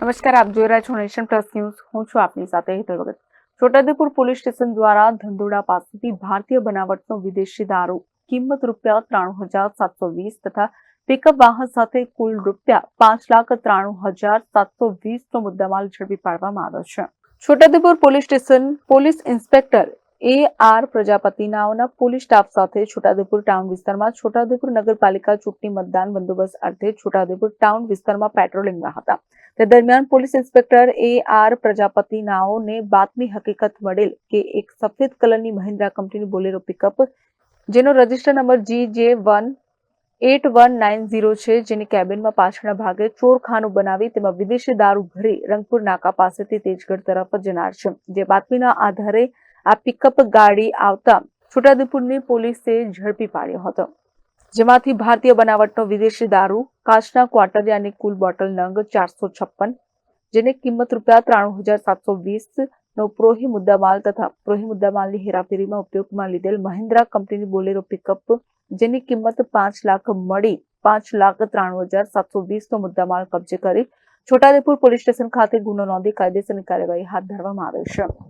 નમસ્કાર, આપ જોઈ રહ્યા છો નેશન પ્લસ ન્યૂઝ. હું છું આપની સાથે હેતલ ભગત. છોટાઉદેપુર પોલીસ સ્ટેશન દ્વારા ધંધોડા પાસેથી ભારતીય બનાવટનો વિદેશી દારૂ. કિંમત રૂપિયા ત્રાણું હજાર સાતસો વીસ તથા પિકઅપ વાહન સાથે કુલ રૂપિયા પાંચ લાખ ત્રાણું હજાર સાતસો વીસનો મુદ્દામાલ ઝડપી પાડવામાં આવ્યો છે. Chhotaudepur police station police inspector A R Prajapati નાઓના police staff સાથે છોટાઉદેપુર ટાઉન વિસ્તારમાં છોટાઉદેપુર નગરપાલિકા ચૂંટણી મતદાન બંદોબસ્ત અર્થે છોટાઉદેપુર ટાઉન વિસ્તારમાં પેટ્રોલિંગમાં હતા. તે દરમિયાન police inspector A R Prajapati નાઓને બાતમી હકીકત મળેલ કે એક સફેદ કલરની મહિન્દ્રા કંપનીની બોલેરો પિકઅપ, જેનો register number G J one eight one nine zero છે, જેની કેબિનમાં પાછળના ભાગે ચોરખાનું બનાવી તેમાં વિદેશી દારૂ ભરી રંગપુર નાકા પાસેથી તેજગઢ તરફ જનાર છે. જે બાતમીના આધારે આ પિકઅપ ગાડી આવતા છોટાઉદેપુરની પોલીસે ઝડપી પાડ્યો હતો. જેમાંથી ભારતીય બનાવટનો વિદેશી દારૂ, કાચના ક્વાર્ટરિયાની કુલ બોટલ નંગ ચારસો છપ્પન, જેની કિંમત રૂપિયા ત્રાણું હજાર સાતસો વીસ નો પ્રોહી મુદ્દામાલ તથા પ્રોહી મુદ્દામાલની હેરાફેરીમાં ઉપયોગમાં લીધેલ મહિન્દ્રા કંપનીની બોલેરો પિકઅપ જેની કિંમત પાંચ લાખ મળી પાંચ લાખ ત્રાણું હજાર સાતસો વીસનો મુદ્દામાલ કબજે કરી છોટાદેપુર પોલીસ સ્ટેશન ખાતે ગુનો નોંધી કાયદેસરની કાર્યવાહી હાથ ધરવામાં આવે છે.